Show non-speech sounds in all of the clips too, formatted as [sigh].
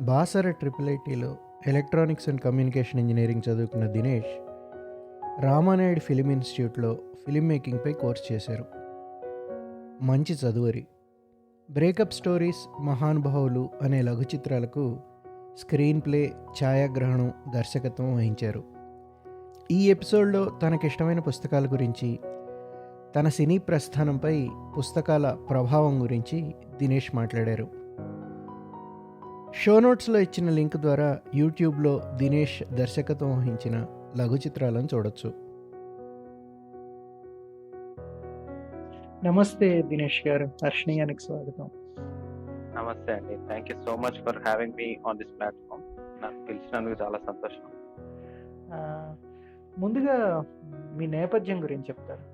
Basara triple ఐటీలో electronics and communication engineering చదువుకున్న Dinesh Ramanaidu film ఇన్స్టిట్యూట్లో ఫిలిం మేకింగ్పై కోర్స్ చేశారు. మంచి చదువరి. బ్రేకప్ స్టోరీస్ మహానుభావులు అనే లఘు చిత్రాలకు స్క్రీన్ ప్లే ఛాయాగ్రహణం దర్శకత్వం వహించారు. ఈ ఎపిసోడ్లో తనకిష్టమైన పుస్తకాల గురించి తన సినీ ప్రస్థానంపై పుస్తకాల ప్రభావం గురించి దినేష్ మాట్లాడారు. షో నోట్స్లో ఇచ్చిన లింక్ ద్వారా యూట్యూబ్లో దినేష్ దర్శకత్వం వహించిన లఘు చిత్రాలను చూడొచ్చు. నమస్తే దినేష్ గారు. హర్షణీయానికి స్వాగతం. నమస్తే అండి. Thank you so much for having me on this platform నాకు పిలిచినందుకు చాలా సంతోషం. ముందుగా మీ నేపథ్యం గురించి చెప్తారు?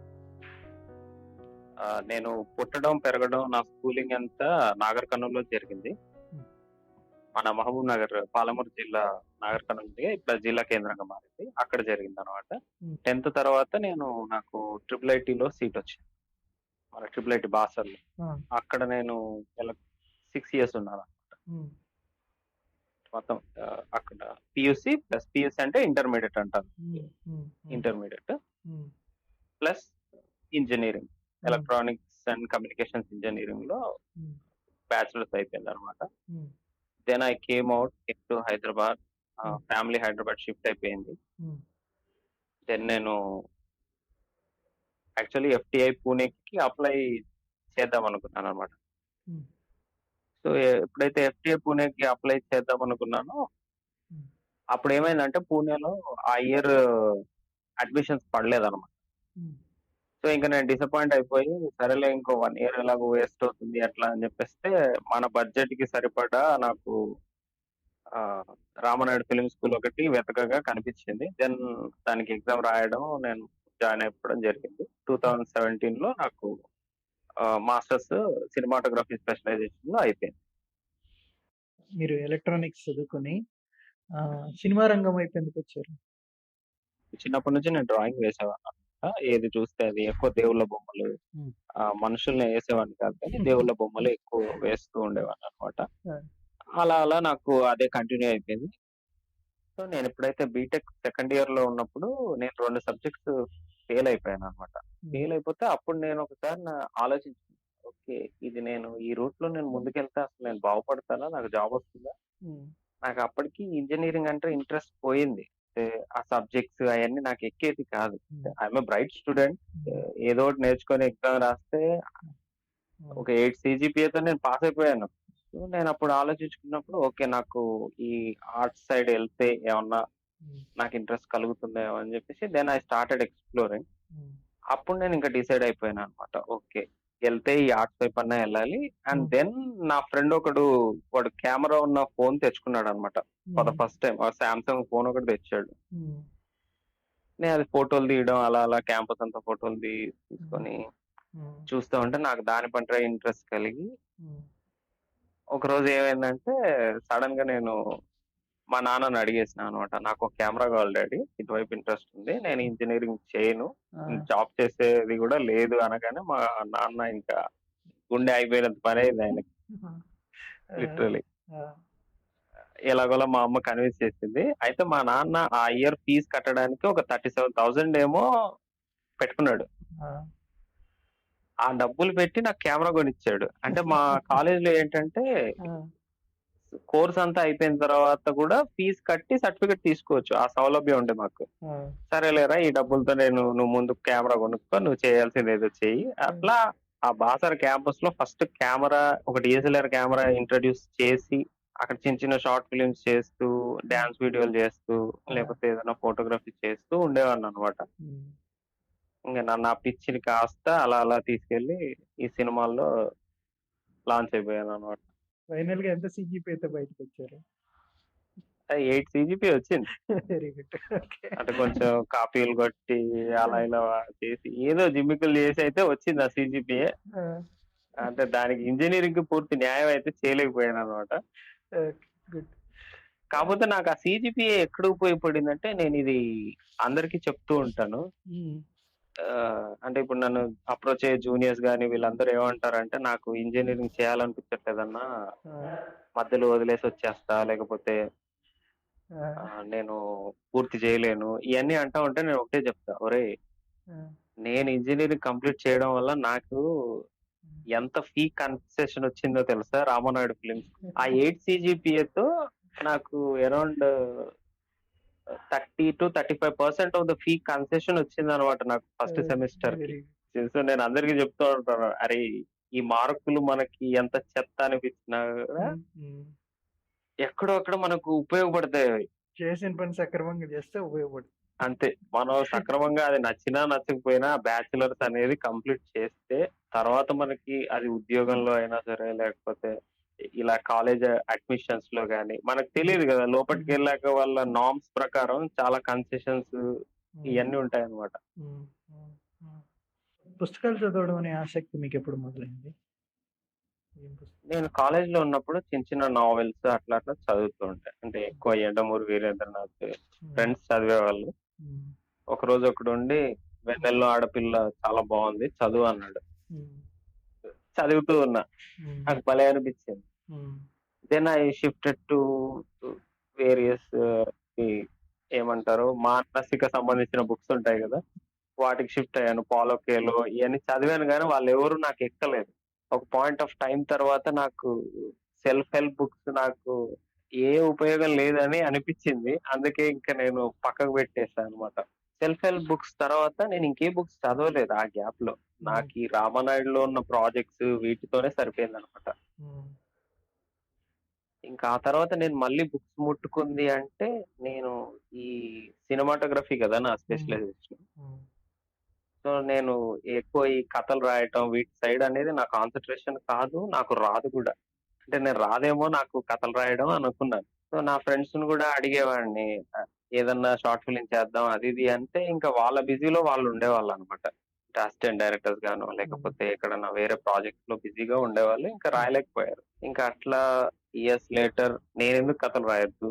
నేను పుట్టడం పెరగడం నా స్కూలింగ్ అంతా నాగర్ కర్నూలులో జరిగింది. మన మహబూబ్ నగర్ పాలమూరు జిల్లా నాగర్. ఇప్పుడు అది జిల్లా కేంద్రంగా మారింది. అక్కడ జరిగింది అనమాట. టెన్త్ తర్వాత నేను నాకు ట్రిపుల్ ఐటీలో సీట్ వచ్చింది. మన ట్రిపుల్ ఐటీ బాసర్లో. అక్కడ నేను సిక్స్ ఇయర్స్ ఉన్నాను ఉమ్, మొత్తం అక్కడ పియూసి ప్లస్ పియూసి అంటే ఇంటర్మీడియట్ అంటారు. Intermediate. Plus engineering. Electronics and communications ఇంజనీరింగ్లో బ్యాచులర్స్ అయిపోయింది అనమాట then I came out to Hyderabad Hmm. Family Hyderabad shift అయిపోయింది దెన్ నేను యాక్చువల్లీ ఎఫ్టిఐ పూణేకి అప్లై చేద్దాం అనుకున్నాను అనమాట Hmm. సో ఎప్పుడైతే ఎఫ్టిఐ పూణేకి అప్లై చేద్దాం అనుకున్నానో Hmm. అప్పుడు ఏమైందంటే పూణేలో ఆ ఇయర్ అడ్మిషన్స్ పడలేదన్నమాట సో ఇంకా నేను డిసప్పాయింట్ అయిపోయి సరేలే ఇంకో వన్ ఇయర్ ఎలాగో వేస్ట్ అవుతుంది అట్లా అని చెప్పేస్తే మన బడ్జెట్కి సరిపడా నాకు రామనాయుడు ఫిలిం స్కూల్ ఒకటి వెతకగా కనిపించింది. దెన్ దానికి ఎగ్జామ్ రాయడం నేను జాయిన్ అయిపోవడం జరిగింది. టూ థౌజండ్ సెవెంటీన్లో నాకు మాస్టర్స్ సినిమాటోగ్రఫీ స్పెషలైజేషన్లో అయిపోయింది. మీరు ఎలక్ట్రానిక్స్ చదువుకొని సినిమా రంగం వైపు ఎందుకు వచ్చారు? చిన్నప్పటి నుంచి నేను డ్రాయింగ్ వేసేవాడిని. ఏది చూస్తే అది ఎక్కువ దేవుళ్ళ బొమ్మలు. ఆ, మనుషుల్ని వేసేవాడిని కాదు కానీ దేవుళ్ళ బొమ్మలు ఎక్కువ వేస్తూ ఉండేవాడిని అనమాట. అలా అలా నాకు అదే కంటిన్యూ అయిపోయింది. సో నేను ఎప్పుడైతే బీటెక్ సెకండ్ ఇయర్లో ఉన్నప్పుడు నేను రెండు సబ్జెక్ట్స్ ఫెయిల్ అయిపోయాను అనమాట ఫెయిల్ అయిపోతే అప్పుడు నేను ఒకసారి నా ఆలోచించాను ఓకే ఇది నేను ఈ రూట్లో నేను ముందుకెళ్తే అసలు నేను బాగుపడతానా? నాకు జాబ్ వస్తుందా? ఉమ్, నాకు అప్పటికి ఇంజనీరింగ్ అంటే ఇంట్రెస్ట్ పోయింది. ఆ సబ్జెక్ట్స్ అవన్నీ నాకు ఎక్కేది కాదు. ఐఎమ్ బ్రైట్ స్టూడెంట్ ఏదో ఒకటి నేర్చుకొని ఎగ్జామ్ రాస్తే ఉమ్, ఒక ఎయిట్ సిజిపిఏతో నేను పాస్ అయిపోయాను. సో నేను అప్పుడు ఆలోచించుకున్నప్పుడు ఓకే నాకు ఈ ఆర్ట్స్ సైడ్ వెళ్తే ఏమన్నా ఉమ్, నాకు ఇంట్రెస్ట్ కలుగుతుందేమో అని చెప్పేసి దెన్ ఐ స్టార్టెడ్ ఎక్స్ప్లోరింగ్ అప్పుడు నేను ఇంకా డిసైడ్ అయిపోయాను అనమాట. ఓకే వెళ్తే ఈ ఆర్ట్స్ వైపు అన్నా వెళ్ళాలి. అండ్. దెన్ నా ఫ్రెండ్ ఒకడు వాడు కెమెరా ఉన్న ఫోన్ తెచ్చుకున్నాడు అనమాట for the first time Samsung phone ఒకటి తెచ్చాడు. నేను అది ఫోటోలు తీయడం అలా అలా క్యాంపస్ అంతా ఫోటోలు తీసుకొని చూస్తూ ఉంటే నాకు దాని పట్ల ఇంట్రెస్ట్ కలిగి ఒక రోజు ఏమైందంటే సడన్గా నేను మా నాన్నని అడిగేసిన అనమాట. నాకు ఒక కెమెరా కావాలి డాడీ. ఇటువైపు ఇంట్రెస్ట్ ఉంది. నేను ఇంజనీరింగ్ చేయను. జాబ్ చేసేది కూడా లేదు అనగానే మా నాన్న ఇంకా గుండె అయిపోయినంత పని అయింది ఆయనకి. లిటరలీ ఎలాగోలా మా అమ్మ కన్విన్స్ చేసింది. అయితే మా నాన్న ఆ ఇయర్ ఫీజు కట్టడానికి ఒక థర్టీ సెవెన్ థౌసండ్ ఏమో పెట్టుకున్నాడు. ఆ, డబ్బులు పెట్టి నాకు కెమెరా కొనిచ్చాడు. అంటే మా [laughs] కాలేజ్లో ఏంటంటే కోర్స్ అంతా అయిపోయిన తర్వాత కూడా ఫీజు కట్టి సర్టిఫికెట్ తీసుకోవచ్చు. ఆ సౌలభ్యం ఉండే మాకు. సరేలేరా ఈ డబ్బులతో నేను నువ్వు ముందు కెమెరా కొనుక్కో నువ్వు చేయాల్సింది ఏదో చెయ్యి. అట్లా ఆ బాసర్ క్యాంపస్లో ఫస్ట్ కెమెరా ఒక డిఎస్ఎల్ఆర్ కెమెరా ఇంట్రడ్యూస్ చేసి అక్కడ చిన్న చిన్న షార్ట్ ఫిలిమ్స్ చేస్తూ డాన్స్ వీడియోలు చేస్తూ లేకపోతే ఏదైనా ఫోటోగ్రఫీ చేస్తూ ఉండేవాడిని అనమాట ఇంకా నన్ను ఆ పిచ్చిని కాస్త అలా అలా తీసుకెళ్ళి ఈ సినిమాల్లో లాంచ్ అయిపోయాను అనమాట ఫైనల్గా ఎంత సిజిపి అయితే బయటకు వచ్చారు ఎయిట్ సిజిపి వచ్చింది. Very good. అంటే కొంచెం కాపీలు కొట్టి అలా ఇలా చేసి ఏదో జిమ్మికలు చేసి అయితే వచ్చింది ఆ సిజిపిఏ అంటే దానికి ఇంజనీరింగ్ పూర్తి న్యాయం అయితే చేయలేకపోయాను అనమాట గుడ్. కాకపోతే నాకు ఆ సిజిపిఏ ఎక్కడ ఉపయోగపడిందంటే నేను ఇది అందరికీ చెప్తూ ఉంటాను. అంటే ఇప్పుడు నన్ను అప్రోచ్ అయ్యే జూనియర్స్ గాని వీళ్ళందరూ ఏమంటారంటే, నాకు ఇంజినీరింగ్ చేయాలనిపించట్లేదన్నా. మధ్యలో వదిలేసి వచ్చేస్తా. లేకపోతే నేను పూర్తి చేయలేను. ఇయన్నీ అంటా ఉంటే నేను ఒకటే చెప్తా. ఒరేయ్! ఆ! నేను ఇంజినీరింగ్ కంప్లీట్ చేయడం వల్ల నాకు. ఎంత ఫీ కన్సెషన్ వచ్చిందో తెలుసా? రామానాయుడు ఫిల్మ్స్. ఆ [laughs] 8 సీజీపీఏతో నాకు around 30-35% of the fee concession వచ్చిందనమాట నాకు ఫస్ట్! సెమిస్టర్‌కి. Very good. సో, నేను అందరికి చెప్తూ ఉంటాను. అరేయ్! ఈ మార్కులు మనకి ఎంత చెత్త అనిపించినా కూడా హ్మ్. హ్మ్. ఎక్కడో అక్కడ మనకు ఉపయోగపడతాయి. చేసిన పని సక్రమంగా చేస్తే ఉపయోగపడుతుంది. అంతే. మనం సక్రమంగా అది నచ్చినా, నచ్చకపోయినా బ్యాచిలర్స్ అనేది కంప్లీట్ చేస్తే, తర్వాత మనకి అది ఉద్యోగంలో అయినా సరే, లేకపోతే ఇలా కాలేజ్ అడ్మిషన్స్‌లో గాని, మనకు తెలీదు గదా! లోపటికెళ్ళాక వాళ్ళ నార్మ్స్ ప్రకారం చాలా కన్సెషన్స్. హ్మ్. హ్మ్. హ్మ్. పుస్తకాలు చదవడం అనే ఆసక్తి మీకెప్పుడు మొదలైంది? ఏం పుస్తకం? నేను కాలేజ్‌లో ఉన్నప్పుడు చిన్న చిన్న నావెల్స్ అట్లా అట్లా చదువుతూ ఉంటా. అంటే ఎక్కువ 'యండమూరి వీరేంద్రనాథ్'. ఫ్రెండ్స్ చదివేవాళ్ళు. హ్మ్. ఒకరోజు ఒకడుండి 'వెన్నెల్లో ఆడపిల్ల' చాలా బావుంది చదువు అన్నాడు. చదువుతూ ఉన్నా. నాకు భలే అనిపించింది. Then I shifted to various ఏమంటారు మానసిక సంబంధించిన బుక్స్ ఉంటాయి గదా! వాటికి షిఫ్ట్ అయ్యాను. 'పాలో కేలో' ఇయన్నీ చదివాను గానీ వాళ్ళెవరు నాకు ఎక్కలేదు. ఒక పాయింట్ ఆఫ్ టైమ్ తర్వాత నాకు సెల్ఫ్ హెల్ప్ బుక్స్ నాకు ఏ ఉపయోగం లేదని అనిపించింది. అందుకే ఇంక నేను పక్కకు పెట్టేసా అన్నమాట. సెల్ఫ్ హెల్ప్ బుక్స్ తర్వాత నేను ఇంకే బుక్స్ చదవలేదు ఆ గ్యాప్‌లో. హ్మ్. నాకు ఈ రామానాయుడులో ఉన్న ప్రాజెక్ట్స్ వీటితోనే సరిపోయిందన్నమాట. హ్మ్. ఇంకా ఆ తర్వాత నేను మళ్ళీ బుక్స్ ముట్టుకుంది అంటే, నేను ఈ సినిమాటోగ్రఫీ గదా! నా. స్పెషలైజేషన్. సో, నేను ఎక్కువ ఈ కథలు రాయటం వీటి సైడ్ అనేది నా కాన్సంట్రేషన్ కాదు. నాకు రాదు గూడా. అంటే నేను రాదేమో నాకు కథలు రాయడం అనుకున్నాను. సో, నా ఫ్రెండ్స్‌ని గూడా అడిగేవాడిని. ఆహ్, ఏదన్నా షార్ట్ ఫిల్మ్ చేద్దాం అది ఇది అంటే ఇంకా వాళ్ళ బిజీలో వాళ్ళు ఉండేవాళ్ళనమాట. అంటే అసిస్టెంట్ డైరెక్టర్స్ గానో. లేకపోతే ఎక్కడన్నా వేరే ప్రాజెక్ట్స్‌లో బిజీగా ఉండేవాళ్ళు. ఇంకా. రాయలేకపోయారు. ఇంకా అట్లా ఇయర్స్ లేటర్ నేనెందుకు కథలు రాయొద్దు?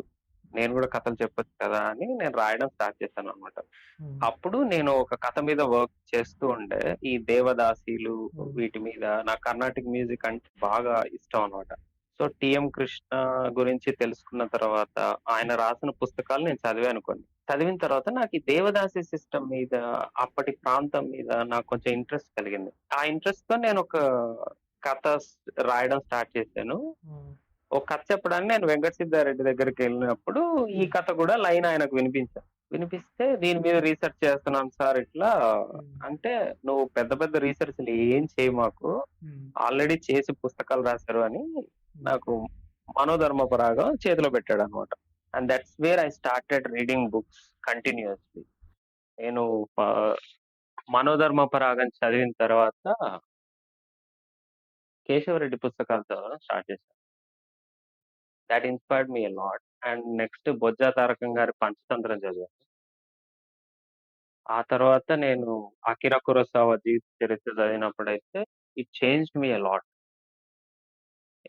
నేను గూడా కథలు చెప్పొచ్చు కదా! అని నేను రాయడం స్టార్ట్ చేశాననమాట. హ్మ్. అప్పుడు నేను ఒక కథ మీద వర్క్ చేస్తూ ఉండే. ఈ దేవదాసీలు. వీటి మీద నాకు కర్ణాటిక్ మ్యూజిక్ అంటే బాగా ఇష్టం అన్నమాట. సో, 'టీఎం కృష్ణ' గురించి తెలుసుకున్న తర్వాత ఆయన రాసిన పుస్తకాలు నేను చదివాను కొన్ని. చదివిన తర్వాత నాకు ఈ దేవదాసి సిస్టమ్ మీద, అప్పటి ప్రాంతం మీద నాకు కొంచెం ఇంట్రెస్ట్ కలిగింది. ఆ ఇంట్రెస్ట్‌తో నేను ఒక కథ రాయడం స్టార్ట్ చేశాను. ఒక కథ చెప్పడానికి నేను వెంకట సిద్ధారెడ్డి దగ్గరికెళ్ళినప్పుడు ఈ హ్మ్. కథ కూడా లైన్ ఆయనకు వినిపించా. వినిపిస్తే దీని మీద రీసెర్చ్ చేస్తున్నాను సార్ ఇట్లా. అంటే, "నువ్వు పెద్ద పెద్ద రీసెర్చ్‌లు ఏం చెయ్యి మాకు. ఆల్రెడీ చేసి పుస్తకాలు రాశారు" అని. నాకు మనోధర్మ పరాగం చేతిలో పెట్టాడన్నమాట. And that's where I started reading books continuously. నేను మనోధర్మ పరాగం చదివిన తర్వాత... కేశవరెడ్డి పుస్తకాలు చదవడం స్టార్ట్ చేశా. That inspired me lot. And next Bojja Tarakam గారి పంచతంత్రం చదివాను. ఆ తర్వాత నేను అకిరా కురోసావా జీవిత చరిత్ర చదివినప్పుడైతే it changed me a lot.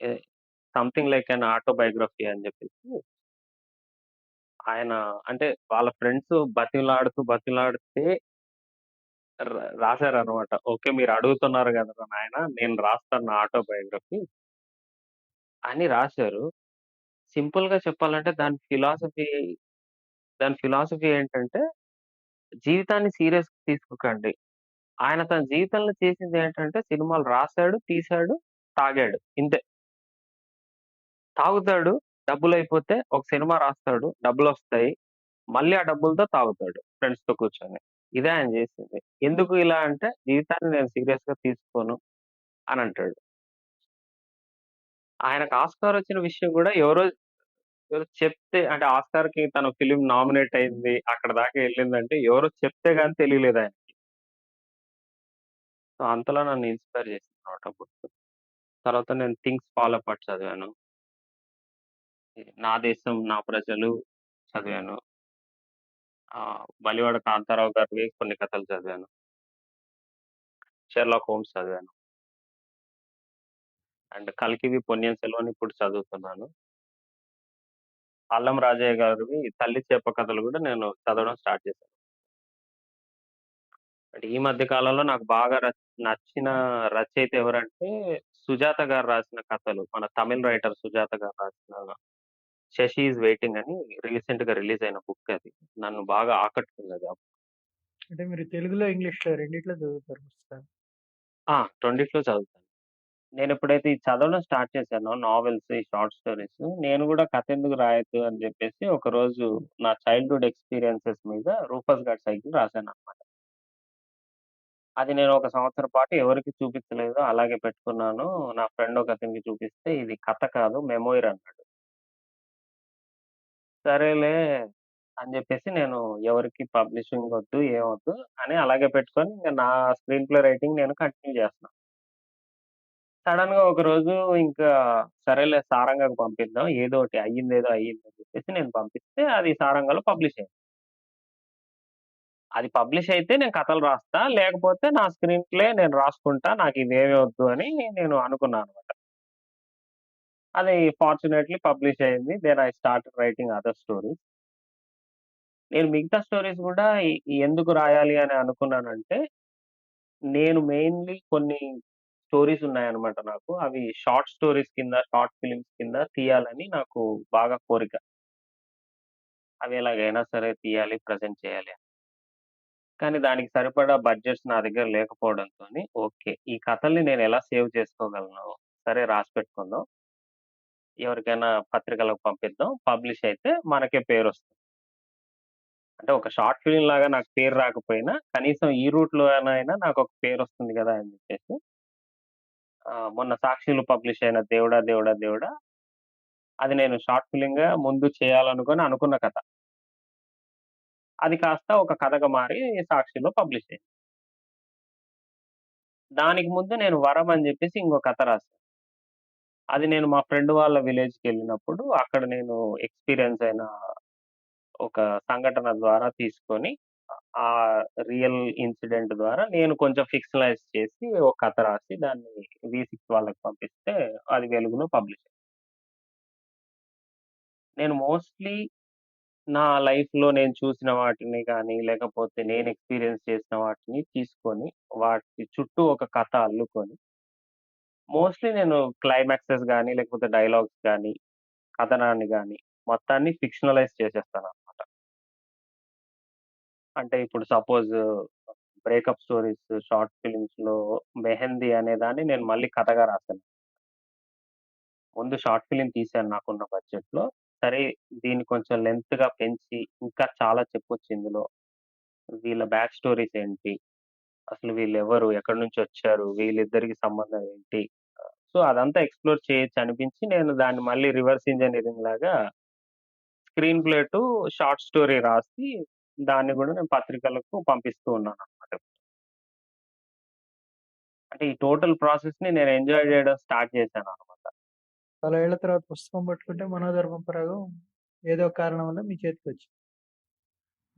A something like an autobiography అని చెప్పేసి ఆయన అంటే వాళ్ళ ఫ్రెండ్స్ బతిమిలాడుతూ, బతిమిలాడితే ర అనమాట ఓకే. మీరు అడుగుతున్నారు గదరా నాయనా! నేను రాస్తాను నా ఆటోబయోగ్రఫీ. అని రాసారు. సింపుల్‌గా చెప్పాలంటే దాని ఫిలాసఫీ దాని ఫిలాసఫీ ఏంటంటే, జీవితాన్ని సీరియస్‌గా తీసుకోకండి. ఆయన తన జీవితంలో చేసిందేంటంటే సినిమాలు రాసాడు, తీశాడు, తాగాడు. ఇంతే. తాగుతాడు, డబ్బులయిపోతే ఒక సినిమా రాస్తాడు, డబ్బులొస్తాయి. మళ్ళీ ఆ డబ్బులతో తాగుతాడు ఫ్రెండ్స్‌తో కూర్చొని. ఇదే ఆయన చేసింది. ఎందుకు ఇలా అంటే జీవితాన్ని నేను సీరియస్‌గా తీసుకోను అనంటాడు. ఆయనకు ఆస్కార్ వచ్చిన విషయం కూడా ఎవరో ఎవరో చెప్తే అంటే ఆస్కార్కి తన ఫిలిం నామినేట్ అయింది. అక్కడ దాకా వెళ్ళిందంటే ఎవరో చెప్తే గాని తెలియలేదు ఆయనకి. సో, అంతలా నన్ను ఇన్‌స్పైర్ చేసిందన్నమాట ఆ బుక్. తర్వాత నేను 'థింగ్స్ ఫాల్ అపార్ట్' చదివాను. 'నా దేశం నా ప్రజలు' చదివాను. బలివాడ కాంతారావు గారివి కొన్ని కథలు చదివాను. 'షెర్లాక్ హోమ్స్' చదివాను. అండ్ 'కల్కివి పొన్నియిన్ సెల్వన్' ఇప్పుడు చదువుతున్నాను. అల్లం రాజయ్య గారివి 'తల్లి చేప' కథలు గూడా నేను చదవడం స్టార్ట్ చేశాను. అంటే ఈ మధ్య కాలంలో నాకు బాగా ర నచ్చిన రచయిత ఎవరంటే, సుజాత గారు రాసిన కథలు. మన తమిళ్ రైటర్ సుజాత గారు రాసిన 'శశి ఈజ్ వెయిటింగ్' అని రీసెంట్‌గా రిలీజ్ అయిన బుక్ అది. నన్ను బాగా ఆకట్టుకుందది. ఆ అంటే మీరు తెలుగులో, ఇంగ్లీష్‌లో రెండిట్లో చదువుతారు పుస్తకాలు. ఆ! రెండిట్లో చదువుతాను. నేనెప్పుడైతే ఇది చదవడం స్టార్ట్ చేశానో నావెల్స్, ఈ షార్ట్ స్టోరీస్ నేను గూడా కథెందుకు రాయొద్దు అని జెప్పేసి ఒకరోజు నా చైల్డ్‌హుడ్ ఎక్స్‌పీరియన్సెస్ మీద 'రూపస్ గాడ్ సైకిల్' రాశాననమాట. అది నేను ఒక సంవత్సరం పాటు ఎవరికీ చూపించలేదు. అలాగే పెట్టుకున్నాను. నా ఫ్రెండ్ ఒకతనికి చూపిస్తే ఇది కథ కాదు మెమోయిర్ అన్నాడు. సరేలే అని జెప్పేసి నేను ఎవరికీ పబ్లిషింగ్ వద్దు, ఏమొద్దు అని అలాగే పెట్టుకొని ఇంక నా స్క్రీన్ ప్లే రైటింగ్ నేను కంటిన్యూ చేస్తున్నా. సడెన్‌గా ఒకరోజు ఇంకా సరేలే సారంగకి పంపిద్దాం. ఏదో ఏదోకటి అయ్యిందేదో అయ్యిందని చెప్పేసి నేను పంపిస్తే అది సారంగలో పబ్లిష్ అయింది. అది పబ్లిష్ అయితే నేను కథలు రాస్తా. లేకపోతే నా స్క్రీన్ ప్లే నేను రాసుకుంటా. నాకిదేమి వద్దు అని నేను అనుకున్నాననమాట. అది ఫార్చునేట్‌లీ పబ్లిష్ అయింది. Then I started writing other stories. నేను మిగతా స్టోరీస్ గూడా ఎ ఎందుకు రాయాలి అని అనుకున్నానంటే, నేను మెయిన్‌లీ కొన్ని స్టోరీస్ ఉన్నాయన్నమాట నాకు. అవి షార్ట్ స్టోరీస్ కింద, షార్ట్ ఫిల్మ్స్ కింద తీయాలని నాకు బాగా కోరిక. అవి ఎలాగైనా సరే తీయాలి, ప్రెజెంట్ చేయాలి అని. కానీ దానికి సరిపడా బడ్జెట్స్ నా దగ్గర లేకపోవడంతోని ఓకే. ఈ కథల్ని నేను ఎలా సేవ్ చేసుకోగలను? సరే రాసి పెట్టుకుందాం. ఎవరికైనా పత్రికలకు పంపిద్దాం. పబ్లిష్ అయితే మనకే పేరొస్తుంది. అంటే ఒక షార్ట్ ఫిల్మ్ లాగా నాకు పేరు రాకపోయినా కనీసం ఈ రూట్‌లోనైనా నాకొక పేరొస్తుంది గదా! అని చెప్పేసి మొన్న సాక్షిలో పబ్లిష్ అయిన 'దేవుడా దేవుడా దేవుడా' అది నేను షార్ట్ ఫిల్మ్‌గా ముందు చేయాలనుకుని అనుకున్న కథ. అది కాస్త ఒక కథగా మారి సాక్షిలో పబ్లిష్ అయింది. దానికి ముందు నేను 'వరం' అని చెప్పేసి ఇంకో కథ రాశాను అది నేను మా ఫ్రెండ్ వాళ్ళ విలేజ్కి వెళ్ళినప్పుడు అక్కడ నేను ఎక్స్‌పీరియన్స్ అయిన ఒక సంఘటన ద్వారా తీసుకొని ఆ రియల్ ఇన్సిడెంట్ ద్వారా నేను కొంచెం ఫిక్షనలైజ్ చేసి ఒక కథ రాసి దాన్ని వి సిక్స్ వాళ్ళకి పంపిస్తే అది వెలుగులో పబ్లిష్ అయింది. నేను మోస్ట్‌లీ నా లైఫ్‌లో నేను చూసిన వాటిని కానీ లేకపోతే నేను ఎక్స్‌పీరియన్స్ చేసిన వాటిని తీసుకొని, వాటి చుట్టూ ఒక కథ అల్లుకొని మోస్ట్‌లీ నేను క్లైమాక్సెస్ కానీ లేకపోతే డైలాగ్స్ కానీ కథనాన్ని కానీ మొత్తాన్ని ఫిక్షనలైజ్ చేసేస్తాను అంటే ఇప్పుడు సపోజ్ బ్రేకప్ స్టోరీస్, షార్ట్ ఫిల్మ్స్‌లో 'మెహందీ' అనే దాన్ని నేను మళ్ళీ కథగా రాసాను. ముందు షార్ట్ ఫిల్మ్ తీశాను నాకున్న బడ్జెట్‌లో. సరే దీన్ని కొంచెం లెంగ్త్‌గా పెంచి ఇంకా చాలా చెప్పొచ్చు ఇందులో. వీళ్ళ బ్యాక్ స్టోరీస్ ఏంటి? అసలు వీళ్ళెవరు? ఎక్కడి నుంచొచ్చారు? వీళ్ళిద్దరికి సంబంధం ఏంటి? సో, అదంతా ఎక్స్‌ప్లోర్ చేయొచ్చు అనిపించి నేను దాన్ని మళ్ళీ రివర్స్ ఇంజినీరింగ్ లాగా screenplay to short story రాసి దాన్ని గూడా నేను పత్రికలకు పంపిస్తూ ఉన్నాననమాట. అంటే ఈ టోటల్ ప్రాసెస్‌ని నేను ఎంజాయ్ జేయడం స్టార్ట్ చేశాననమాట. చాలా ఏళ్ళ తర్వాత పుస్తకం పట్టుకుంటే 'మనోధర్మ పరాగం' ఏదో కారణం వల్ల మీ చేతికొచ్చింది.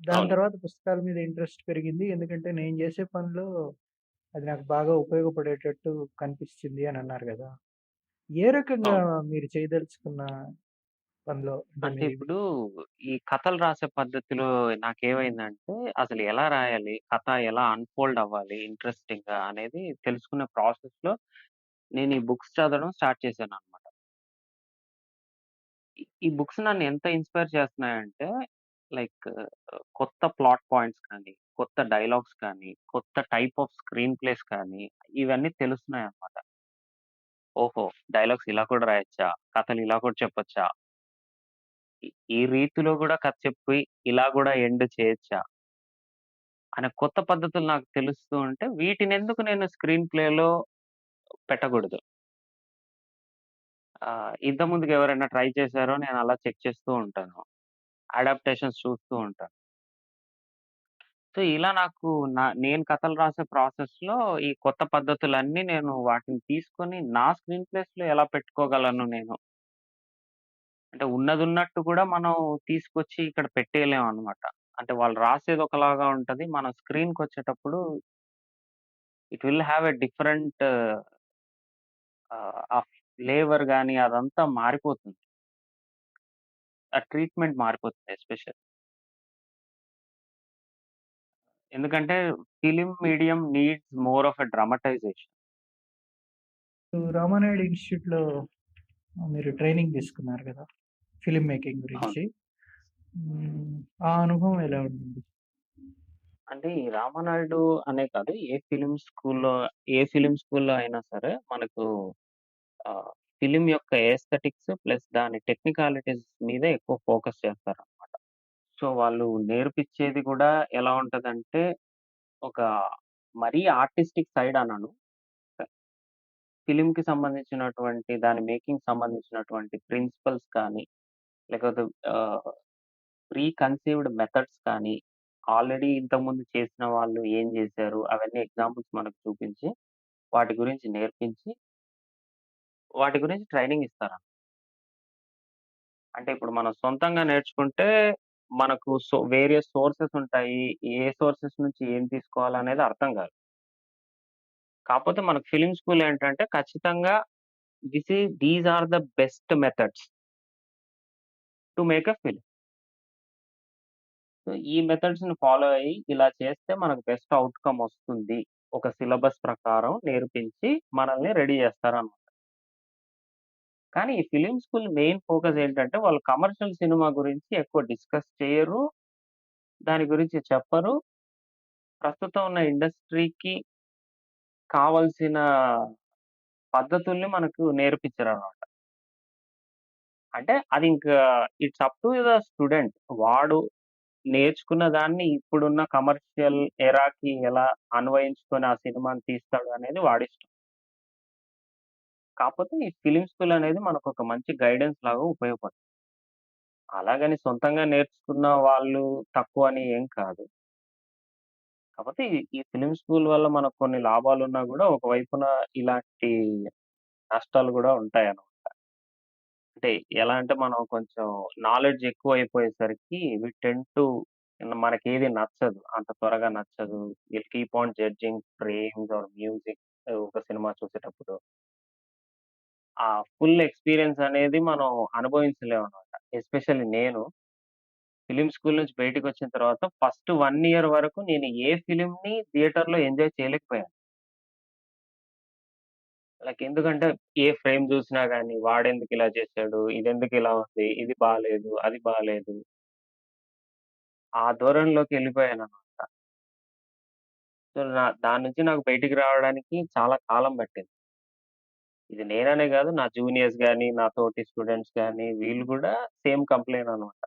దాని అవును. తర్వాత పుస్తకాల మీద ఇంట్రెస్ట్ పెరిగింది. ఎందుకంటే నేను చేసే పనిలో అది నాకు బాగా ఉపయోగపడేటట్టు కనిపిచ్చింది అని అన్నారు గదా! ఏ రకంగా అవును. మీరు చేయదలుచుకున్న పనిలో అంటే ఇప్పుడు ఈ కథలు రాసే పద్ధతిలో నాకేమైందంటే అసలు ఎలా రాయాలి? కథ ఎలా అన్‌ఫోల్డ్ అవ్వాలి ఇంట్రెస్టింగ్‌గా అనేది తెలుసుకునే ప్రాసెస్‌లో నేను ఈ బుక్స్ చదవడం స్టార్ట్ చేశాననమాట. ఈ ఈ బుక్స్ నన్ను ఎంత ఇన్‌స్పైర్ చేస్తున్నాయంటే లైక్ కొత్త ప్లాట్ పాయింట్స్ కానీ, కొత్త డైలాగ్స్ కానీ, కొత్త టైప్ ఆఫ్ స్క్రీన్ ప్లేస్ కానీ ఇవన్నీ తెలుస్తున్నాయన్నమాట. ఓహో! డైలాగ్స్ ఇలా కూడా రాయొచ్చా? కథలు ఇలా కూడా చెప్పొచ్చా? ఈ ఈ రీతిలో గూడా కథ చెప్పి ఇలా గూడా ఎండ్ చేయొచ్చా? అనే కొత్త పద్ధతులు నాకు తెలుస్తూ ఉంటే వీటినెందుకు నేను స్క్రీన్ ప్లేలో పెట్టకూడదు? ఇంత ఇంతకుముందుకు ఎవరైనా ట్రై చేశారో నేను అలా చెక్ చేస్తూ ఉంటాను. అడాప్టేషన్స్ చూస్తూ ఉంటాను. సో, ఇలా నాకు నా నేను కథలు రాసే ప్రాసెస్‌లో ఈ కొత్త పద్ధతులన్నీ నేను వాటిని తీసుకొని నా స్క్రీన్ ప్లేస్‌లో ఎలా పెట్టుకోగలను నేను? అంటే ఉన్నది ఉన్నట్టు కూడా మనం తీసుకొచ్చి ఇక్కడ పెట్టేయలేమనమాట. అంటే వాళ్ళు రాసేది ఒకలాగా ఉంటది. మనం స్క్రీన్‌కొచ్చేటప్పుడు it will have a different ah, ఆ ఫ్లేవర్ గాని అదంతా మారిపోతుంది. ఆ ట్రీట్‌మెంట్ మారిపోతుంది ఎస్పెషల్. ఎందుకంటే film medium needs more of a dramatisation. Ramanaidu ఇన్‌స్టిట్యూట్‌లో మీరు ట్రైనింగ్ తీసుకున్నారు కదా! Film making. గురించి. ఆ అనుభవం ఎలా ఉండింది? అంటే ఈ రామానాయుడు అనే కాదు. ఏ ఫిల్మ్ స్కూల్‌లో ఏ ఫిల్మ్ స్కూల్‌లో అయినా సరే మనకు ఫిల్మ్ యొక్క ఎస్థెటిక్స్ ప్లస్ దాని టెక్నికాలిటీస్ మీదే ఎక్కువ ఫోకస్ చేస్తారనమాట. సో, వాళ్ళు నేర్పిచ్చేది గూడా ఎలా ఉంటదంటే, ఒక మరీ ఆర్టిస్టిక్ సైడ్ అనను. క ఫిల్మ్‌కి సంబంధించినటువంటి దాని మేకింగ్ సంబంధించినటువంటి ప్రిన్సిపల్స్ కానీ, లేకపోతే ఆహ్, ప్రీ కన్సీవ్డ్ మెథడ్స్ కానీ, ఆల్రెడీ ఇంతకుముందు చేసిన వాళ్ళు ఏం చేశారు అవన్నీ ఎగ్జాంపుల్స్ మనకు చూపించి, వాటి గురించి నేర్పించి వాటి గురించి ట్రైనింగ్ ఇస్తారా అంటే ఇప్పుడు మనం సొంతంగా నేర్చుకుంటే, మనకు సో వేరియస్ సోర్సెస్ ఉంటాయి. ఏ సోర్సెస్ నుంచి ఏం తీసుకోవాలనేది అర్థం కాదు కాపోతే మనకు ఫిల్మ్ స్కూల్ ఏంటంటే, ఖచ్చితంగా దిస్ ఈ these are the best methods. To make a film. So, ఈ మెథడ్స్‌ని ఫాలో అయ్యి, ఇలా చేస్తే మనకు బెస్ట్ ఔట్‌కమ్ వస్తుంది ఒక సిలబస్ ప్రకారం నేర్పించి, మనల్ని రెడీ చేస్తారనమాట. కానీ ఈ ఫిల్మ్ స్కూల్ మెయిన్ ఫోకస్ ఏంటంటే, వాళ్ళు కమర్షియల్ సినిమా గురించి ఎక్కువ డిస్కస్ చేయరు. దాని గురించి చెప్పరు. ప్రస్తుతం ఉన్న ఇండస్ట్రీకి కావాల్సిన పద్ధతుల్ని మనకు నేర్పించరనమాట. అంటే అది ఇంకా it's up to the student. వాడు నేర్చుకున్న దాన్ని ఇప్పుడున్న కమర్షియల్ ఎరాకి ఎలా అన్వయించుకొని ఆ సినిమాని తీస్తాడు అనేది వాడిష్టం. కాపోతే ఈ ఫిల్మ్ స్కూల్ అనేది మనకొక మంచి గైడెన్స్ లాగా ఉపయోగపడుతుంది. అలాగని సొంతంగా నేర్చుకున్న వాళ్ళు తక్కువ అని ఏం కాదు. కాపోతే ఈ ఈ ఫిల్మ్ స్కూల్ వల్ల మనకు కొన్ని లాభాలున్నా గూడా, ఒక వైపున ఇలాంటి నష్టాలు గూడా ఉంటాయనమాట. అంటే ఎలా అంటే, మనం కొంచెం నాలెడ్జ్ ఎక్కువైపోయేసరికి వి టెండ్ టు మనకేది నచ్చదు. అంత త్వరగా నచ్చదు. Will keep on judging frames or music ఒక సినిమా చూసేటప్పుడు. ఆ ఫుల్ ఎక్స్‌పీరియన్స్ అనేది మనం అనుభవించలేమనమాట. ఎస్పెషల్లీ నేను ఫిల్మ్ స్కూల్ నుంచి బయటికొచ్చిన తర్వాత ఫస్ట్ 1 ఇయర్ వరకు నేను ఏ ఫిల్మ్‌ని థియేటర్‌లో ఎంజాయ్ చేయలేకపోయాను. లైక్ ఎందుకంటే, ఏ ఫ్రేమ్ చూసినా కానీ వాడెందుకు ఇలా చేశాడు? ఇదెందుకిలా ఉంది? ఇది బాలేదు. అది బాలేదు. ఆ ధోరణిలోకెళ్ళిపోయాననమాట. సో, నా దాని నుంచి నాకు బయటికి రావడానికి చాలా కాలం పట్టింది. ఇది నేననే గాదు. నా జూనియర్స్ కానీ నా తోటి స్టూడెంట్స్ కానీ వీళ్ళు గూడా సేమ్ కంప్లైంట్ అనమాట.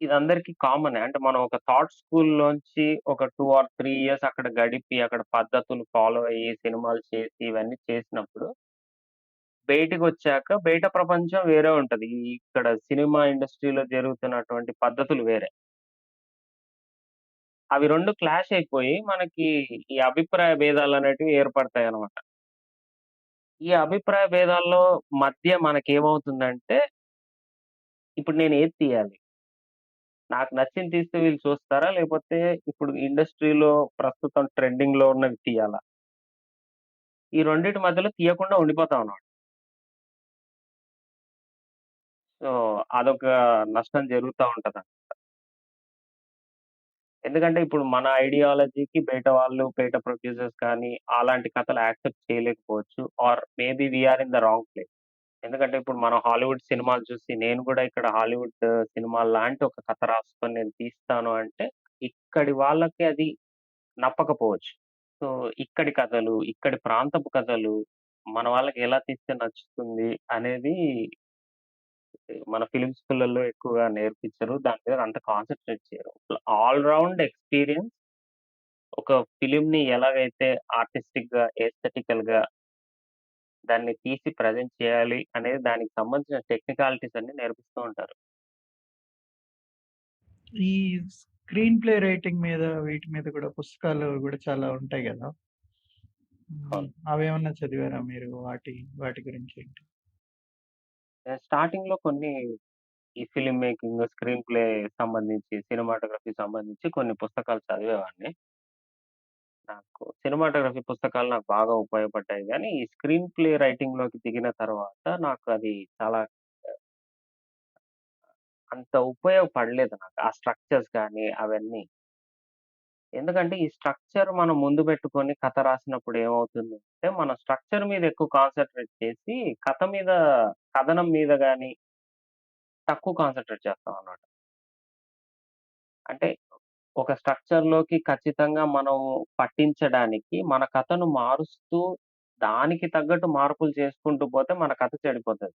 ఇదందరికీ కామనే. అంటే మనం ఒక థాట్ స్కూల్‌లోంచి ఒక 2 ఆర్ 3 ఇయర్స్ అక్కడ గడిపి, అక్కడ పద్ధతులు ఫాలో అయ్యి, సినిమాలు చేసి, ఇవన్నీ చేసినప్పుడు బయటికొచ్చాక బయట ప్రపంచం వేరే ఉంటది. ఈ ఇక్కడ సినిమా ఇండస్ట్రీలో జరుగుతున్నటువంటి పద్ధతులు వేరే. అవి 2 క్లాష్ అయిపోయి, మనకి ఈ అభిప్రాయ భేదాలనేటివి ఏర్పడతాయనమాట. ఈ అభిప్రాయ భేదాల్లో మధ్య మనకేమవుతుందంటే ఇప్పుడు నేను ఏది తీయాలి? నాకు నచ్చింది తీస్తే వీళ్ళు చూస్తారా? లేపోతే ఇప్పుడు ఇండస్ట్రీలో ప్రస్తుతం ట్రెండింగ్‌లో ఉన్నవి తీయాలా? ఈ రెండిటి మధ్యలో తీయకుండా ఉండిపోతాం అన్నమాట. సో, అదొక నష్టం జరుగుతా ఉంటదంట ఎందుకంటే, ఇప్పుడు మన ఐడియాలజీకి బయట వాళ్ళు, బయట ప్రొడ్యూసర్స్ కానీ, అలాంటి కథలు యాక్సెప్ట్ చేయలేకపోవచ్చు. Or maybe we are in the wrong place. ఎందుకంటే, ఇప్పుడు మనం హాలీవుడ్ సినిమాలు చూసి, నేను కూడా ఇక్కడ హాలీవుడ్ సినిమాల్లాంటి ఒక కథ రాసుకొని నేను తీస్తాను అంటే, ఇక్కడి వాళ్ళకి అది నప్పకపోవచ్చు. సో, ఇక్కడి కథలు, ఇక్కడి ప్రాంతపు కథలు, మన వాళ్ళకి ఎలా తీస్తే నచ్చుతుంది అనేది మన ఫిల్మ్ స్కూల్‌లలో ఎక్కువగా నేర్పించరు. దాని మీద అంత కాన్సంట్రేట్ చేయరు. ఆల్ రౌండ్ ఎక్స్‌పీరియన్స్ ఒక ఫిల్మ్‌ని ఎలాగైతే ఆర్టిస్టిక్‌గా, ఎస్థెటికల్‌గా దాన్ని తీసి ప్రెజెంట్ చేయాలి అనేది దానికి సంబంధించిన టెక్నికాలిటీస్ అన్నీ నేర్పిస్తూ ఉంటారు. ఈ స్క్రీన్ ప్లే రైటింగ్ మీద, వీటి మీద కూడా పుస్తకాలు గూడా చాలా ఉంటాయి గదా! హ్మ్. అవును. అవేమన్నా చదివారా మీరు? వాటి వాటి గురించేంటి? నేను స్టార్టింగ్‌లో కొన్ని ఈ ఫిల్మ్ మేకింగ్, స్క్రీన్ ప్లే సంబంధించి, సినిమాటోగ్రఫీ సంబంధించి కొన్ని పుస్తకాలు చదివేవాడిని. నాకు సినిమాటోగ్రఫీ పుస్తకాలు నాకు బాగా ఉపయోగపడ్డాయి గానీ, ఈ స్క్రీన్ ప్లే రైటింగ్‌లోకి దిగిన తర్వాత నాకు అది చాలా అంత ఉపయోగపడలేదు నాకు. ఆ స్ట్రక్చర్స్ కానీ అవన్నీ. ఎందుకంటే ఈ స్ట్రక్చర్ మనం ముందు పెట్టుకొని కథ రాసినప్పుడు ఏమవుతుందంటే, మనం స్ట్రక్చర్ మీద ఎక్కువ కాన్సంట్రేట్ చేసి, కథ మీద కథనం మీద గాని తక్కువ కాన్సంట్రేట్ చేస్తామనమాట. అంటే ఒక స్ట్రక్చర్లోకి ఖచ్చితంగా మనం పట్టించడానికి మన కథను మారుస్తూ, దానికి తగ్గట్టు మార్పులు చేసుకుంటూ పోతే మన కథ చెడిపోతది.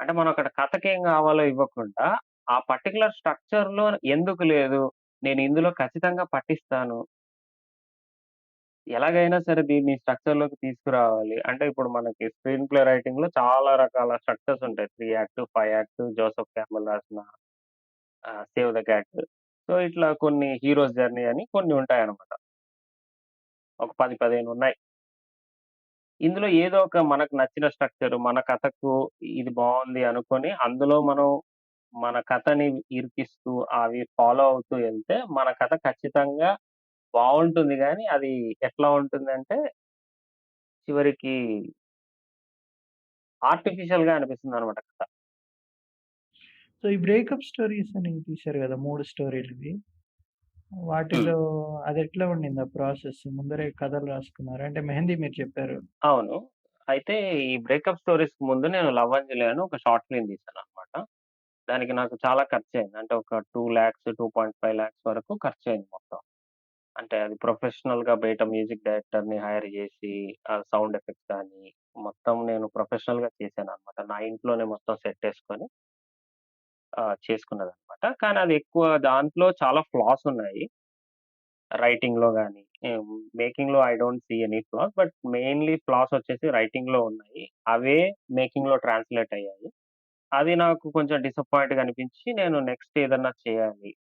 అంటే మనం అక్కడ కథకేం కావాలో ఇవ్వకుండా, ఆ పర్టిక్యులర్ స్ట్రక్చర్‌లో ఎందుకు లేదు, నేను ఇందులో ఖచ్చితంగా పట్టిస్తాను. ఎలాగైనా సరే దీన్ని స్ట్రక్చర్‌లోకి తీసుకురావాలి. అంటే ఇప్పుడు మనకి స్క్రీన్ ప్లే రైటింగ్‌లో చాలా రకాల స్ట్రక్చర్స్ ఉంటాయి. 3 యాక్ట్, 5 యాక్ట్, జోసెఫ్ క్యాంబెల్ రాసిన ఆహ్, 'సేవ్ ద క్యాట్.' సో, ఇట్లా కొన్ని హీరోస్ జర్నీ అని కొన్ని ఉంటాయన్నమాట. ఒక 10, 15 ఉన్నాయి. ఇందులో ఏదో ఒక మనకు నచ్చిన స్ట్రక్చర్, మన కథకు ఇది బాగుంది అనుకొని అందులో మనం మన కథని ఇరికిస్తూ, అవి ఫాలో అవుతూ వెళ్తే మన కథ ఖచ్చితంగా బాగుంటుంది కానీ అది ఎట్లా ఉంటుందంటే చివరికి ఆర్టిఫిషియల్‌గా అనిపిస్తుందనమాట కథ. సో, ఈ బ్రేకప్ స్టోరీస్ అని తీశారు గదా! 3 స్టోరీలివి. హ్మ్. వాటిలో అదెట్లా ఉండింది ఆ ప్రాసెస్? ముందరే కథలు రాసుకున్నారా? అంటే మెహందీ మీరు చెప్పారు. అవును. అయితే ఈ బ్రేకప్ స్టోరీస్‌కి ముందు నేను 'లవ్ అంజలి' అని ఒక షార్ట్ ఫిల్మ్ తీశాననమాట. దానికి నాకు చాలా ఖర్చయింది. అంటే ఒక 2,00,000, 2.5,00,000 వరకు ఖర్చయింది మొత్తం. అంటే అది ప్రొఫెషనల్‌గా బయట మ్యూజిక్ డైరెక్టర్‌ని హైర్ జేసి, ఆ సౌండ్ ఎఫెక్ట్స్ గానీ, మొత్తం నేను ప్రొఫెషనల్‌గా చేశాననమాట. నా ఇంట్లోనే మొత్తం సెట్టేసుకొని చేసుకున్నది అనమాట కానీ అది ఎక్కువ దాంట్లో చాలా ఫ్లాస్ ఉన్నాయి. రైటింగ్‌లో కానీ మేకింగ్‌లో I don't see any flaws. But mainly flaws వచ్చేసి రైటింగ్‌లో ఉన్నాయి. అవే మేకింగ్‌లో ట్రాన్స్‌లేట్ అయ్యాయి. అది నాకు కొంచెం డిసప్పాయింట్‌గా అనిపించి, నేను నెక్స్ట్ ఏదన్నా చేయాలి.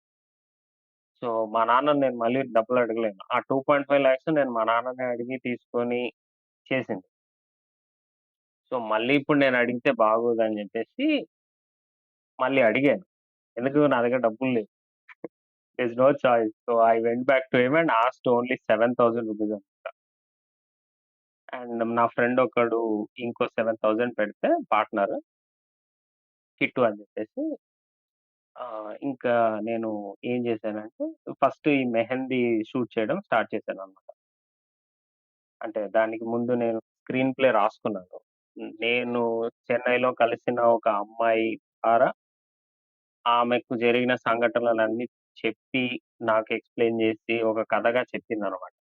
సో, మా నాన్నని నేను మళ్ళీ డబ్బులు అడగలేను. ఆ 2.5,00,000 నేను మా నాన్నని అడిగి తీసుకొని చేసింది. సో, మళ్ళీ ఇప్పుడు నేను అడిగితే బాగోదు అని చెప్పేసి మళ్ళీ అడిగాను. ఎందుకు నా దగ్గర డబ్బులు లేవు. There is no choice. So, I went back to him and asked only 7,000 rupees అనమాట. అండ్ నా ఫ్రెండ్ ఒకడు ఇంకో 7,000 పెడితే పార్ట్నర్. కిట్టు అని చెప్పేసి ఆహ్, ఇంకా నేను ఏం చేశానంటే ఫస్ట్ ఈ మెహందీ షూట్ చేయడం స్టార్ట్ చేశాననమాట. అంటే దానికి ముందు నేను స్క్రీన్ ప్లే రాసుకున్నాను. నేను చెన్నైలో కలిసిన ఒక అమ్మాయి ద్వారా ఆమెకు జరిగిన సంఘటనలన్నీ చెప్పి, నాకు ఎక్స్‌ప్లెయిన్ జేసి, ఒక కథగా చెప్పిందనమాట.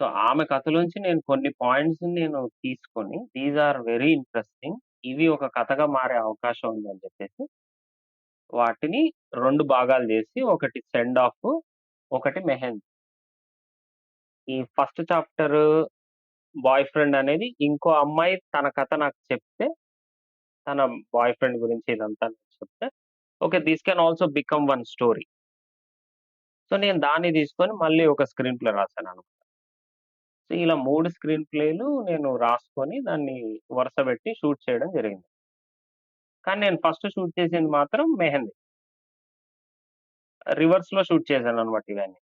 సో, ఆమె కథలోంచి నేను కొన్ని పాయింట్స్‌ని నేను తీసుకొని, దీస్ ఆర్ వెరీ ఇంట్రెస్టింగ్. ఇవి ఒక కథగా మారే అవకాశం ఉందని జెప్పేసి వాటిని 2 భాగాలు జేసి, ఒకటి సెండ్ ఆఫ్, ఒకటి మెహందీ. ఈ ఫస్ట్ చాప్టర్ బాయ్ ఫ్రెండ్ అనేది ఇంకో అమ్మాయి తన కథ నాకు చెప్తే, తన బాయ్ ఫ్రెండ్ గురించి ఇదంతా చెప్తే, okay. This can also become one story. So, నేను దాన్ని తీసుకొని మళ్ళీ ఒక స్క్రీన్ ప్లే రాసాననమాట. సో, ఇలా మూడు స్క్రీన్ ప్లేలు నేను రాసుకొని దాన్ని వరుస పెట్టి షూట్ చేయడం జరిగింది. కానీ నేను ఫస్ట్ షూట్ చేసింది మాత్రం మెహందీ. రివర్స్‌లో షూట్ చేశాను అనమాట ఇవన్నీ.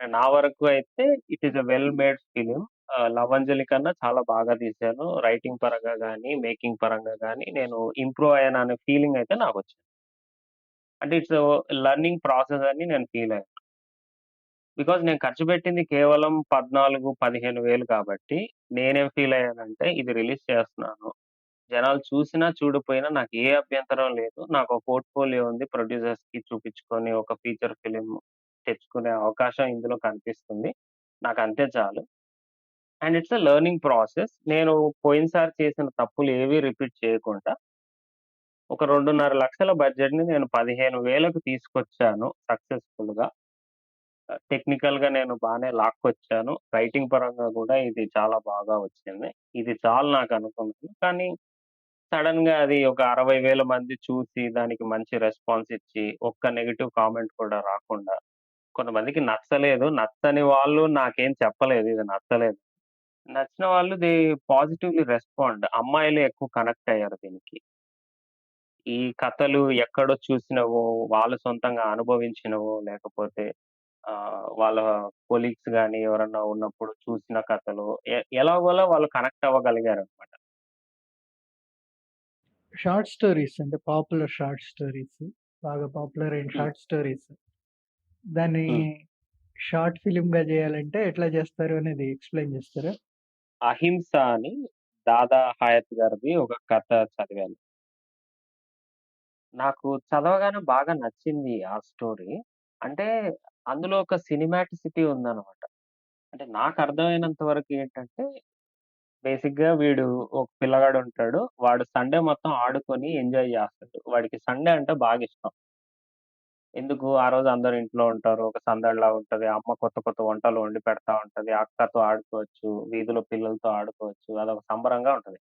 నా వరకు అయితే it is a well made film ah, 'love Anjali' కన్నా చాలా బాగా తీశాను. రైటింగ్ పరంగా కానీ మేకింగ్ పరంగా కానీ నేను ఇంప్రూవ్ అయ్యాననే ఫీలింగ్ అయితే నాకొచ్చింది. అంటే ఇట్స్ లెర్నింగ్ ప్రాసెస్ అని నేను ఫీల్ అయ్యాను. బికాజ్ నేను ఖర్చు పెట్టింది కేవలం 14, 15,000 కాబట్టి నేనేం ఫీల్ అయ్యానంటే ఇది రిలీజ్ చేస్తున్నాను. జనాలు చూసినా, చూడకపోయినా నాకు ఏ అభ్యంతరం లేదు. నాకు ఒక పోర్ట్‌ఫోలియో ఉంది. ప్రొడ్యూసర్స్‌కి చూపించుకొని ఒక ఫీచర్ ఫిల్మ్ తెచ్చుకునే అవకాశం ఇందులో కనిపిస్తుంది. నాకు అంతే చాలు. And it's a learning process. నేను పోయినసారి చేసిన తప్పులు ఏవి రిపీట్ చేయకుండా ఒక 2.5 లక్షల బడ్జెట్‌ని నేను 15,000కి తీసుకొచ్చాను సక్సెస్‌ఫుల్‌గా. ఆహ్, టెక్నికల్‌గా నేను బానే లాక్కొచ్చాను. రైటింగ్ పరంగా గూడా ఇది చాలా బాగా వచ్చింది. ఇది చాలు నాకు అనుకున్నాను. కానీ సడెన్‌గా అది ఒక 60,000 మంది చూసి దానికి మంచి రెస్పాన్స్ ఇచ్చి, ఒక్క నెగెటివ్ కామెంట్ కూడా రాకుండా, కొంతమందికి నచ్చలేదు. నచ్చని వాళ్ళు నాకేం చెప్పలేదు ఇది నచ్చలేదు. నచ్చిన వాళ్ళు దే పాజిటివ్‌లీ రెస్పాండ్. అమ్మాయిలే ఎక్కువ కనెక్ట్ అయ్యారు దీనికి. ఈ కథలు ఎక్కడో చూసినవో, వాళ్ళు సొంతంగా అనుభవించినవో, లేకపోతే ఆహ్, వాళ్ళ కొలీగ్స్ గాని ఎవరన్నా ఉన్నప్పుడు చూసిన కథలు ఎ ఎలాగోలా వాళ్ళు కనెక్ట్ అవ్వగలిగారనమాట. షార్ట్ స్టోరీస్ అంటే పాపులర్ షార్ట్ స్టోరీస్. బాగా పాపులర్ అయిన హ్మ్. Short stories. దాన్ని హ్మ్. షార్ట్ ఫిల్మ్‌గా జేయాలంటే ఎట్లా జేస్తారు అనేది ఎక్స్‌ప్లెయిన్ జేస్తారా? 'అహింస' అని దాదా హయాత్ గారిది ఒక కథ చదివాను. నాకు చదవగానే బాగా నచ్చింది ఆ స్టోరీ. అంటే అందులో ఒక సినిమాటిసిటీ ఉందనమాట. అంటే నాకు అర్థమైనంత వరకు ఏంటంటే, బేసిక్‌గా వీడు ఒక పిల్లగాడు ఉంటాడు. వాడు సండే మొత్తం ఆడుకొని ఎంజాయ్ జేస్తాడు. వాడికి సండే అంటే బాగిష్టం. ఎందుకు ఆ రోజు అందరు ఇంట్లో ఉంటారు. ఒక సందడిలా ఉంటది. అమ్మ కొత్త కొత్త వంటలు వండి పెడతా ఉంటది. అక్కతో ఆడుకోవచ్చు. వీధిలో పిల్లలతో ఆడుకోవచ్చు. అదొక సంబరంగా ఉంటది.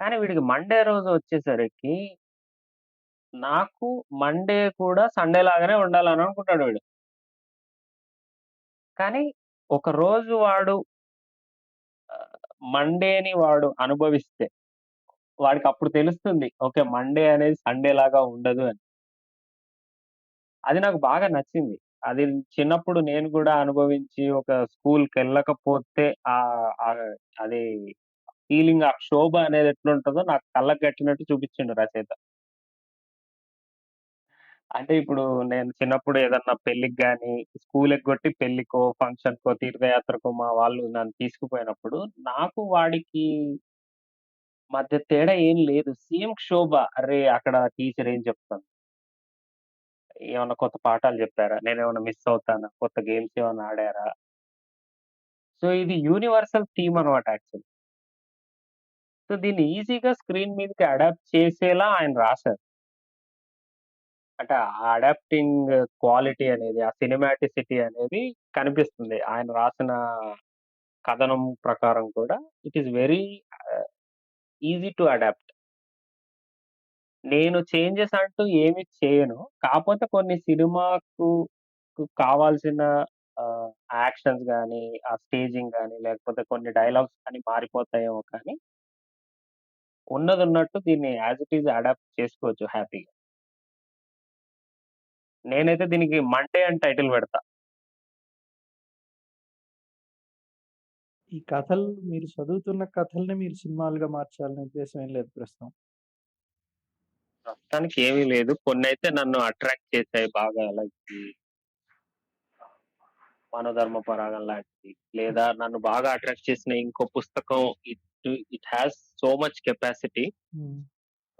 కానీ వీడికి మండే రోజు వచ్చేసరికి నాకు మండే కూడా సండే లాగానే ఉండాలని అనుకుంటాడు వీడు. కానీ ఒక రోజు వాడు ఆహ్, మండేని వాడు అనుభవిస్తే, వాడికప్పుడు తెలుస్తుంది. ఓకే. మండే అనేది సండే లాగా ఉండదు అని. అది నాకు బాగా నచ్చింది. అది చిన్నప్పుడు నేను గూడా అనుభవించి ఒక స్కూల్‌కెళ్ళకపోతే ఆహ్, ఆహ్, అది ఫీలింగ్ ఆ క్షోభ అనేది ఎట్లుంటదో నాకు కళ్ళకు కట్టినట్టు చూపిచ్చిండు రచయిత. అంటే ఇప్పుడు నేను చిన్నప్పుడు ఏదన్నా పెళ్ళికి గాని, స్కూల్ ఎగ్గొట్టి పెళ్ళికో, ఫంక్షన్‌కో, తీర్థయాత్రకో మా వాళ్ళు నన్ను తీసుకుపోయినప్పుడు నాకు వాడికి మధ్య తేడా ఏం లేదు. సేమ్ క్షోభ. అరే! అక్కడ టీచర్ ఏం చెప్తుంది? ఏమన్నా కొత్త పాఠాలు చెప్పారా? నేనేమన్నా మిస్ అవుతానా? కొత్త గేమ్స్ ఏమన్నా ఆడారా? సో, ఇది యూనివర్సల్ థీమ్ అనమాట యాక్చువల్లీ. సో, దీన్ని ఈజీగా స్క్రీన్ మీదకి అడాప్ట్ చేసేలా ఆయన రాసారు. అంటే ఆ అడాప్టింగ్ క్వాలిటీ అనేది, ఆ సినిమాటిసిటీ అనేది కనిపిస్తుంది. ఆయన రాసిన కథనం ప్రకారం కూడా it is very ah, easy to adapt. నేను చేంజెస్ అంటూ ఏమి చేయను. కాపోతే కొన్ని సినిమాకు కు కావాల్సిన ఆహ్, యాక్షన్స్ గాని, ఆ స్టేజింగ్ గాని, లేకపోతే కొన్ని డైలాగ్స్ కానీ మారిపోతాయేమో కానీ ఉన్నదున్నట్టు దీన్ని యాజ్ ఇట్ ఈజ్ అడాప్ట్ చేసుకోవచ్చు హ్యాపీగా. నేనైతే దీనికి మండే అని టైటిల్ పెడతా. ఈ కథలు మీరు చదువుతున్న కథల్ని మీరు సినిమాలుగా మార్చాలనే ఉద్దేశ్యం ఏం లేదు ప్రస్తుతం. ప్రస్తుతానికి ఏమీ లేదు. కొన్నైతే నన్ను అట్రాక్ట్ చేశాయి బాగా లైక్ ఈ 'మనోధర్మ పరాగం' లాంటిది. లేదా నన్ను బాగా అట్రాక్ట్ చేసిన ఇంకో పుస్తకం it it has so much capacity. Hmm.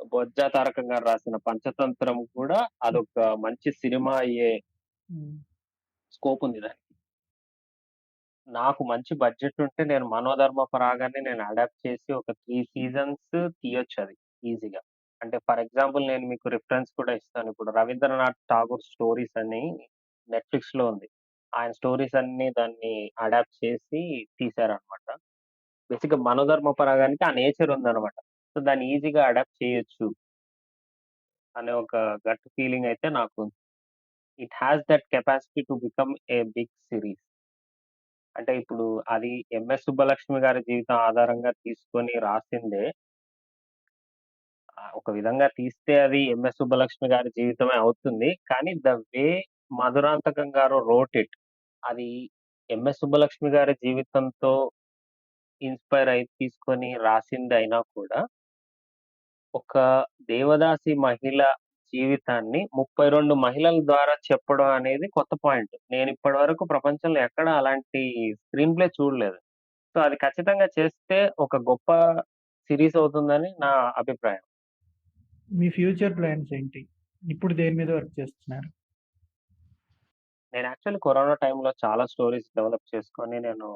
Bojja Tarakam గారు రాసిన 'పంచతంత్రం' కూడా అదొక మంచి సినిమా అయ్యే హ్మ్. స్కోప్ ఉంది దానికి. నాకు మంచి బడ్జెట్ ఉంటే నేను 'మనోధర్మ పరాగాన్ని' నేను అడాప్ట్ చేసి ఒక 3 సీజన్స్ తీయొచ్చది ఈజీగా. అంటే ఫర్ ఎగ్జాంపుల్ నేను మీకు రిఫరెన్స్ కూడా ఇస్తాను. ఇప్పుడు 'రవీంద్రనాథ్ ఠాగూర్' స్టోరీస్ అని నెట్‌ఫ్లిక్స్‌లో ఉంది. ఆయన స్టోరీస్ అన్నీ దాన్ని అడాప్ట్ చేసి తీశారనమాట. బేసిక్‌గా 'మనోధర్మ పరాగానికి' ఆ నేచర్ ఉందనమాట. సో, దాన్ని ఈజీగా అడాప్ట్ చేయొచ్చు. అనే ఒక గట్ ఫీలింగ్ అయితే నాకుంది. It has that capacity to become a big series అంటే ఇప్పుడు అది 'ఎంఎస్ సుబ్బలక్ష్మి' గారి జీవితం ఆధారంగా తీసుకొని రాసిందే. ఆహ్, ఒక విధంగా తీస్తే అది 'ఎంఎస్ సుబ్బలక్ష్మి' గారి జీవితమే అవుతుంది. కానీ the way Madhurantakam garu wrote it అది 'ఎంఎస్ సుబ్బలక్ష్మి' గారి జీవితంతో ఇన్‌స్పైర్ అయ్యి తీసుకొని రాసిందయినా కూడా ఒక దేవదాసి మహిళ జీవితాన్ని 32 మహిళల ద్వారా చెప్పడం అనేది కొత్త పాయింట్. నేనిప్పటి వరకు ప్రపంచంలో ఎక్కడ అలాంటి స్క్రీన్ ప్లే చూడలేదు. సో, అది ఖచ్చితంగా చేస్తే ఒక గొప్ప సీరీస్ అవుతుందని నా అభిప్రాయం. మీ ఫ్యూచర్ ప్లాన్స్ ఏంటి? ఇప్పుడు దేని మీద వర్క్ చేస్తున్నారు? నేను యాక్చువల్లీ కరోనా టైంలో చాలా స్టోరీస్ డెవలప్ చేసుకొని నేను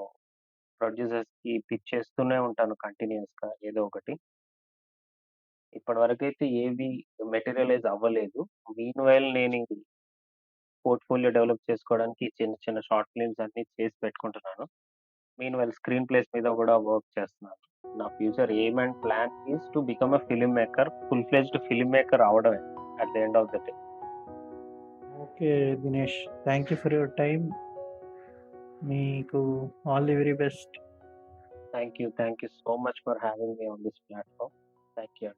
ప్రొడ్యూసర్స్‌కి పిచ్ చేస్తూనే ఉంటాను కంటిన్యూయస్‌గా ఏదో ఒకటి. ఇప్పటివరకైతే ఏవి మెటీరియలైజ్ అవ్వలేదు. మీన్ వైల్ నేను పోర్ట్‌ఫోలియో డెవలప్ చేసుకోవడానికి చిన్న చిన్న షార్ట్ ఫిల్మ్స్ అన్నీ చేసి పెట్టుకుంటున్నాను. మీన్‌వైల్ స్క్రీన్ ప్లేస్ మీద కూడా వర్క్ చేస్తున్నాను. నా future aim and plan is to become a film maker. Full fledged film maker అవ్వడమే at the end of the day. Okay Dinesh. Thank you for your time. మీకు all the very best. Thank you. Thank you so much for having me on this platform. Thank you.